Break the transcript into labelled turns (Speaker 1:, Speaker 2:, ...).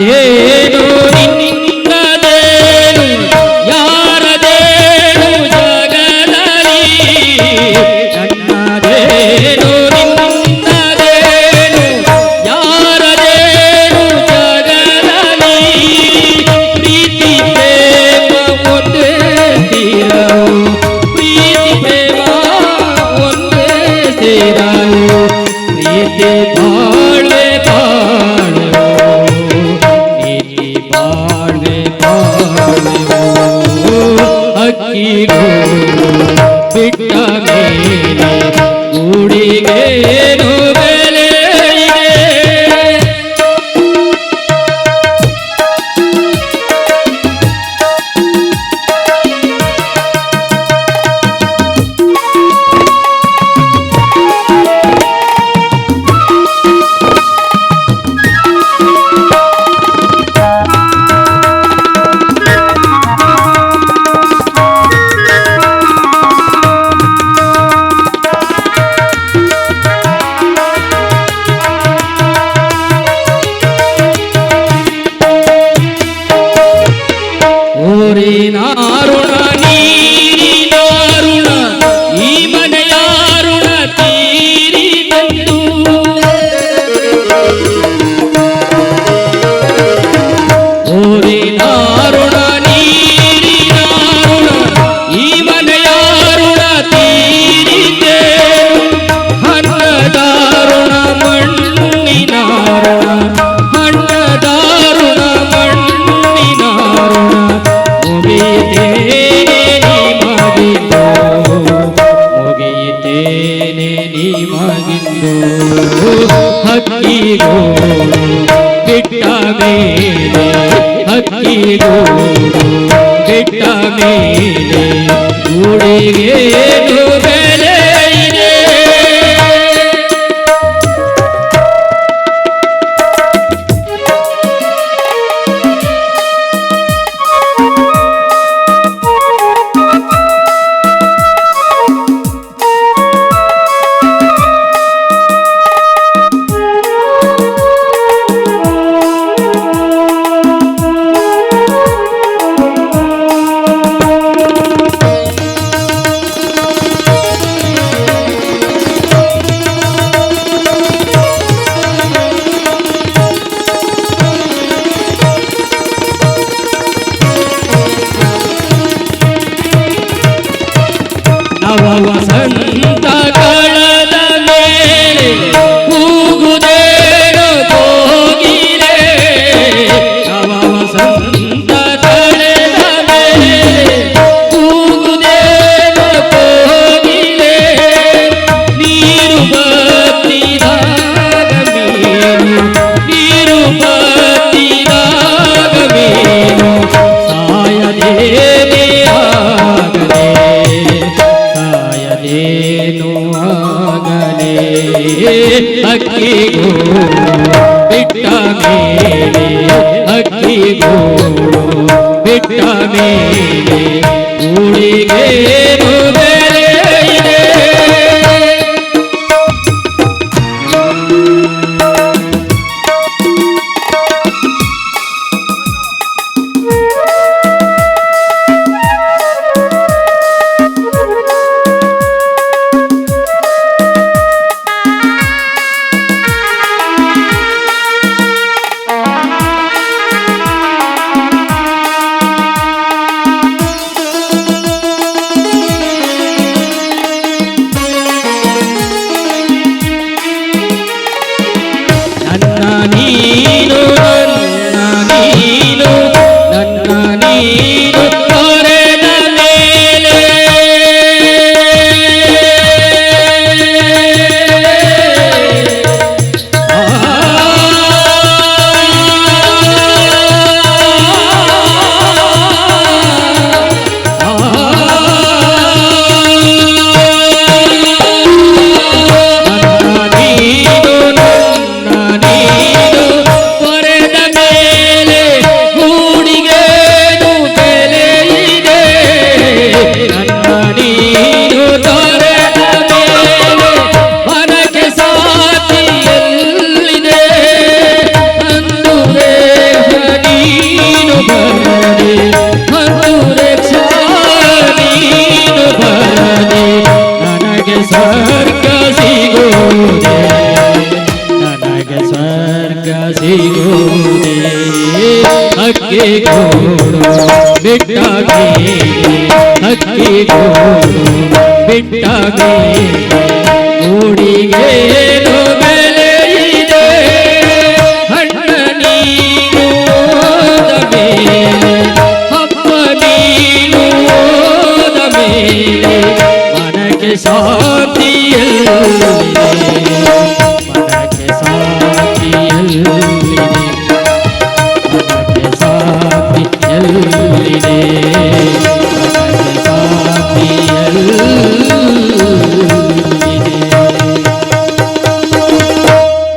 Speaker 1: ಯಾರದೇನು ನಿನ್ನದೇನು ಯಾರದೇನು ಜಗದಲ್ಲಿ ನನ್ನದೇನು ನಿನ್ನದೇನು ಯಾರದೇನು ಜಗದಲ್ಲಿ ಪ್ರೀತಿ ಪ್ರೇಮ ಒಂದೇ ತೀರವು ಪ್ರೀತಿ ಪ್ರೇಮ ಒಂದೇ ಸೇರವು ಪ್ರೀತಿ ತಾಳೆ ಅಕ್ಕಿ ಅಕ್ಕಿರು ಬಿಟ್ಟ ಮೇಲೆ ಗುಡಿಗೇನು গো Allah விட்டானே રાજી ગોરે હકે ગોરો બેટા ગે હકે ગોરો બેટા ગે ઓડી ગેલો சாத்தியில்